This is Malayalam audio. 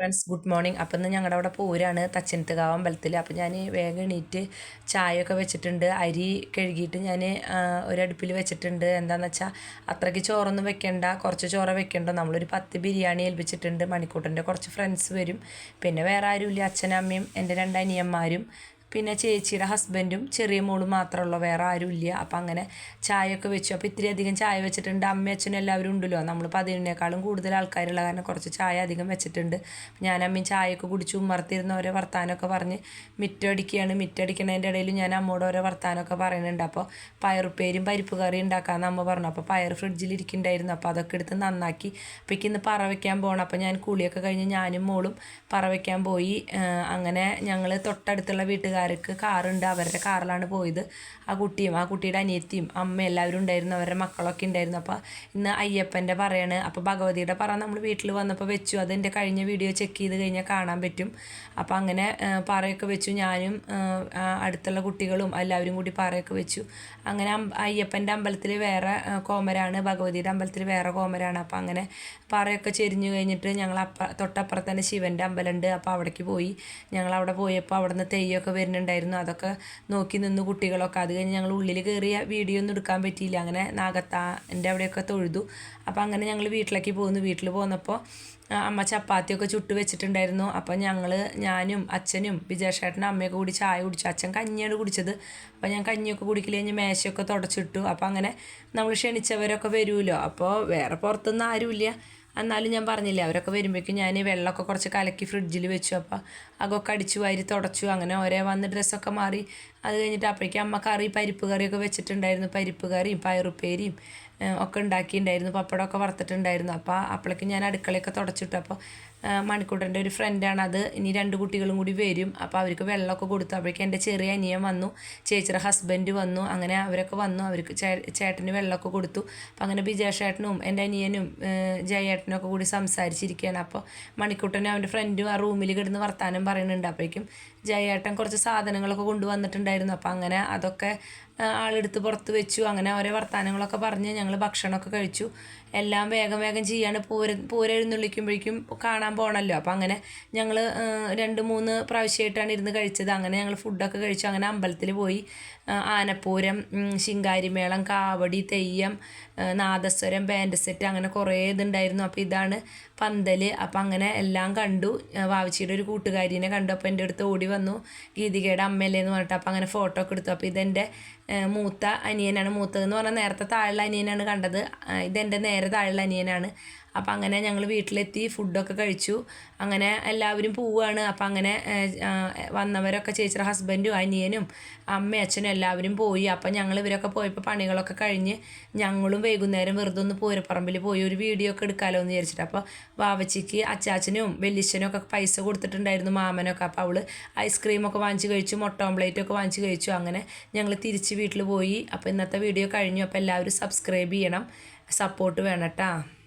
Friends good morning. അപ്പം ഇന്ന് ഞങ്ങളുടെ അവിടെ പൂരാണ് തച്ചനത്തുകാവ് അമ്പലത്തിൽ അപ്പം ഞാൻ വേഗം എണീറ്റ് ചായയൊക്കെ വെച്ചിട്ടുണ്ട്. അരി കഴുകിയിട്ട് ഞാൻ ഒരടുപ്പിൽ വെച്ചിട്ടുണ്ട്. എന്താണെന്ന് വെച്ചാൽ അത്രയ്ക്ക് ചോറൊന്നും വെക്കേണ്ട. കുറച്ച് ചോറ് വെക്കണ്ടോ. നമ്മളൊരു പത്ത് ബിരിയാണി ഏൽപ്പിച്ചിട്ടുണ്ട്. മണിക്കൂട്ടന്റെ കുറച്ച് ഫ്രണ്ട്സ് വരും. പിന്നെ വേറെ ആരുമില്ല അച്ഛനും അമ്മയും എന്റെ രണ്ട് അനിയന്മാരും. പിന്നെ ചേച്ചിയുടെ ഹസ്ബൻഡും ചെറിയ മോളും മാത്രമുള്ള വേറെ ആരും ഇല്ല അപ്പം അങ്ങനെ ചായയൊക്കെ വെച്ചു. അപ്പോൾ ഇത്തിരി അധികം ചായ വെച്ചിട്ടുണ്ട്. അമ്മ അച്ഛനും എല്ലാവരും ഉണ്ടല്ലോ. നമ്മൾ പതിനേക്കാളും കൂടുതൽ ആൾക്കാരുള്ള കാരണം കുറച്ച് ചായ അധികം വെച്ചിട്ടുണ്ട്. ഞാൻ അമ്മയും ചായയൊക്കെ കുടിച്ച് ഉമ്മർത്തിരുന്ന ഓരോ വർത്താനമൊക്കെ പറഞ്ഞ് മിറ്റടിക്കുകയാണ്. മിറ്റടിക്കണതിന്റെ ഇടയിൽ ഞാൻ അമ്മോട് ഓരോ വർത്താനമൊക്കെ പറയുന്നുണ്ട്. അപ്പോൾ പയറുപ്പേരും പരിപ്പ് കറി ഉണ്ടാക്കാമെന്ന് അമ്മ പറഞ്ഞു. അപ്പോൾ പയർ ഫ്രിഡ്ജിൽ ഇരിക്കുന്നുണ്ടായിരുന്നു. അപ്പോൾ അതൊക്കെ എടുത്ത് നന്നാക്കി അപ്പോൾ ഇന്ന് പറ വയ്ക്കാൻ പോകണം അപ്പോൾ ഞാൻ കുളിയൊക്കെ കഴിഞ്ഞ് ഞാനും മോളും പറ വയ്ക്കാൻ പോയി. അങ്ങനെ ഞങ്ങൾ തൊട്ടടുത്തുള്ള വീട്ടുകാർ വീട്ടുകാർക്ക് കാറുണ്ട് അവരുടെ കാറിലാണ് പോയത്. ആ കുട്ടിയും ആ കുട്ടിയുടെ അനിയത്തിയും അമ്മ എല്ലാവരും ഉണ്ടായിരുന്നു അവരുടെ മക്കളൊക്കെ ഉണ്ടായിരുന്നു. അപ്പോൾ ഇന്ന് അയ്യപ്പന്റെ പറയാണ് അപ്പോൾ ഭഗവതിയുടെ പറ നമ്മൾ വീട്ടിൽ വന്നപ്പോൾ വെച്ചു. അതെന്റെ കഴിഞ്ഞ വീഡിയോ ചെക്ക് ചെയ്ത് കഴിഞ്ഞാൽ കാണാൻ പറ്റും. അപ്പോൾ അങ്ങനെ പറയൊക്കെ വെച്ചു. ഞാനും അടുത്തുള്ള കുട്ടികളും എല്ലാവരും കൂടി പറയൊക്കെ വെച്ചു. അങ്ങനെ അയ്യപ്പന്റെ അമ്പലത്തിൽ വേറെ കോമരാണ് ഭഗവതിയുടെ അമ്പലത്തിൽ വേറെ കോമരാണ്. അപ്പോൾ അങ്ങനെ പറയൊക്കെ ചെരിഞ്ഞു കഴിഞ്ഞിട്ട് ഞങ്ങൾ അപ്പ തൊട്ടപ്പുറത്ത് തന്നെ ശിവന്റെ അമ്പലമുണ്ട്. അപ്പോൾ അവിടേക്ക് പോയി. ഞങ്ങൾ അവിടെ പോയപ്പോൾ അവിടെ നിന്ന് തെയ്യമൊക്കെ വരുന്നുണ്ടായിരുന്നു. അതൊക്കെ നോക്കി നിന്ന് കുട്ടികളൊക്കെ. അത് കഴിഞ്ഞ് ഞങ്ങൾ ഉള്ളിൽ കയറിയ വീഡിയോ ഒന്നും എടുക്കാൻ പറ്റിയില്ല. അങ്ങനെ നാഗത്താന്റെ അവിടെയൊക്കെ തൊഴുതു. അപ്പോൾ അങ്ങനെ ഞങ്ങൾ വീട്ടിലേക്ക് പോകുന്നു വീട്ടിൽ പോന്നപ്പോൾ അമ്മ ചപ്പാത്തിയൊക്കെ ചുട്ട് വെച്ചിട്ടുണ്ടായിരുന്നു. അപ്പോൾ ഞങ്ങൾ ഞാനും അച്ഛനും വിജയശേട്ടനും അമ്മയൊക്കെ കൂടി ചായ കുടിച്ചു. അച്ഛൻ കഞ്ഞിയാണ് കുടിച്ചത്. അപ്പോൾ ഞാൻ കഞ്ഞിയൊക്കെ കുടിക്കൽ കഴിഞ്ഞ് മേശയൊക്കെ തുടച്ചിട്ടു. അപ്പോൾ അങ്ങനെ നമ്മൾ ക്ഷണിച്ചവരൊക്കെ വരുമല്ലോ. അപ്പോൾ വേറെ പുറത്തുനിന്ന് ആരുമില്ല. എന്നാലും ഞാൻ പറഞ്ഞില്ലേ അവരൊക്കെ വരുമ്പോഴേക്കും ഞാൻ വെള്ളമൊക്കെ കുറച്ച് കലക്കി ഫ്രിഡ്ജിൽ വെച്ചു. അപ്പോൾ അതൊക്കെ അടിച്ചു വാരി തുടച്ചു. അങ്ങനെ ഒരേ വന്ന് ഡ്രസ്സൊക്കെ മാറി. അത് കഴിഞ്ഞിട്ട് അപ്പോഴേക്കും അമ്മ കറി പരിപ്പ് കറിയൊക്കെ വെച്ചിട്ടുണ്ടായിരുന്നു. പരിപ്പ് കറിയും പയറുപ്പേരിയും ഒക്കെ ഉണ്ടാക്കിയിട്ടുണ്ടായിരുന്നു. പപ്പടമൊക്കെ വറുത്തിട്ടുണ്ടായിരുന്നു. അപ്പോൾ അപ്പോഴേക്കും ഞാൻ അടുക്കളയൊക്കെ തുടച്ചിട്ടു. അപ്പോൾ മണിക്കൂട്ടന്റെ ഒരു ഫ്രണ്ടാണ് അത്. ഇനി രണ്ട് കുട്ടികളും കൂടി വരും. അപ്പോൾ അവർക്ക് വെള്ളമൊക്കെ കൊടുത്തു. അപ്പോഴേക്കും എന്റെ ചെറിയ അനിയൻ വന്നു. ചേച്ചിയുടെ ഹസ്ബൻഡ് വന്നു. അങ്ങനെ അവരൊക്കെ വന്നു. അവർക്ക് ചേട്ടന് വെള്ളമൊക്കെ കൊടുത്തു. അപ്പോൾ അങ്ങനെ ബിജേഷേട്ടനും എന്റെ അനിയനും ജയേട്ടനും ഒക്കെ കൂടി സംസാരിച്ചിരിക്കുകയാണ്. അപ്പോൾ മണിക്കൂട്ടനും അവന്റെ ഫ്രണ്ടും ആ റൂമിൽ കിടന്ന് വർത്താനം പറയുന്നുണ്ട്. അപ്പോഴേക്കും ജയേട്ടൻ കുറച്ച് സാധനങ്ങളൊക്കെ കൊണ്ടുവന്നിട്ടുണ്ടായിരുന്നു. അപ്പോൾ അങ്ങനെ അതൊക്കെ ആളെടുത്ത് പുറത്ത് വെച്ചു. അങ്ങനെ ഓരോ വർത്തമാനങ്ങളൊക്കെ പറഞ്ഞ് ഞങ്ങൾ ഭക്ഷണമൊക്കെ കഴിച്ചു. എല്ലാം വേഗം വേഗം ചെയ്യാണ് പൂര പൂരെഴുന്നള്ളിക്കുമ്പോഴേക്കും കാണാൻ പോകണമല്ലോ അപ്പോൾ അങ്ങനെ ഞങ്ങൾ രണ്ട് മൂന്ന് പ്രാവശ്യമായിട്ടാണ് ഇരുന്ന് കഴിച്ചത്. അങ്ങനെ ഞങ്ങൾ ഫുഡൊക്കെ കഴിച്ചു. അങ്ങനെ അമ്പലത്തിൽ പോയി. ആനപ്പൂരം ശിങ്കാരിമേളം കാവടി തെയ്യം നാദസ്വരം ബാൻഡ് സെറ്റ് അങ്ങനെ കുറേ ഇതുണ്ടായിരുന്നു. അപ്പോൾ ഇതാണ് പന്തൽ അപ്പോൾ അങ്ങനെ എല്ലാം കണ്ടു. വാവച്ചിയുടെ ഒരു കൂട്ടുകാരിനെ കണ്ടു. അപ്പോൾ എന്റെ അടുത്ത് ഓടി വന്നു. ഗീതികയുടെ അമ്മയല്ലേ എന്ന് പറഞ്ഞിട്ട്. അപ്പോൾ അങ്ങനെ ഫോട്ടോ ഒക്കെ എടുത്തു. അപ്പോൾ ഇതെന്റെ മൂത്ത അനിയനാണ്. മൂത്തതെന്ന് പറഞ്ഞാൽ നേരത്തെ താഴെ അനിയനാണ് കണ്ടത്. ഇതെന്റെ നേരെ താഴെ അനിയനാണ്. അപ്പം അങ്ങനെ ഞങ്ങൾ വീട്ടിലെത്തി ഫുഡൊക്കെ കഴിച്ചു. അങ്ങനെ എല്ലാവരും പോവുകയാണ് അപ്പം അങ്ങനെ വന്നവരൊക്കെ ചേച്ചിയുടെ ഹസ്ബൻഡും അനിയനും അമ്മയും അച്ഛനും എല്ലാവരും പോയി. അപ്പം ഞങ്ങൾ ഇവരൊക്കെ പോയപ്പോൾ പണികളൊക്കെ കഴിഞ്ഞ് ഞങ്ങളും വൈകുന്നേരം വെറുതെ ഒന്ന് പൂരപ്പറമ്പിൽ പോയി ഒരു വീഡിയോ ഒക്കെ എടുക്കാമല്ലോ എന്ന് വിചാരിച്ചിട്ട്. അപ്പോൾ വാവച്ചിക്ക് അച്ചാച്ചനും വലിയച്ഛനും ഒക്കെ പൈസ കൊടുത്തിട്ടുണ്ടായിരുന്നു മാമനൊക്കെ. അപ്പോൾ അവൾ ഐസ്ക്രീമൊക്കെ വാങ്ങിച്ച് കഴിച്ചു മുട്ട ഓംപ്ലേറ്റൊക്കെ വാങ്ങിച്ച് കഴിച്ചു. അങ്ങനെ ഞങ്ങൾ തിരിച്ച് വീട്ടിൽ പോയി. അപ്പോൾ ഇന്നത്തെ വീഡിയോ കഴിഞ്ഞു. അപ്പോൾ എല്ലാവരും സബ്സ്ക്രൈബ് ചെയ്യണം. സപ്പോർട്ട് വേണം കേട്ടോ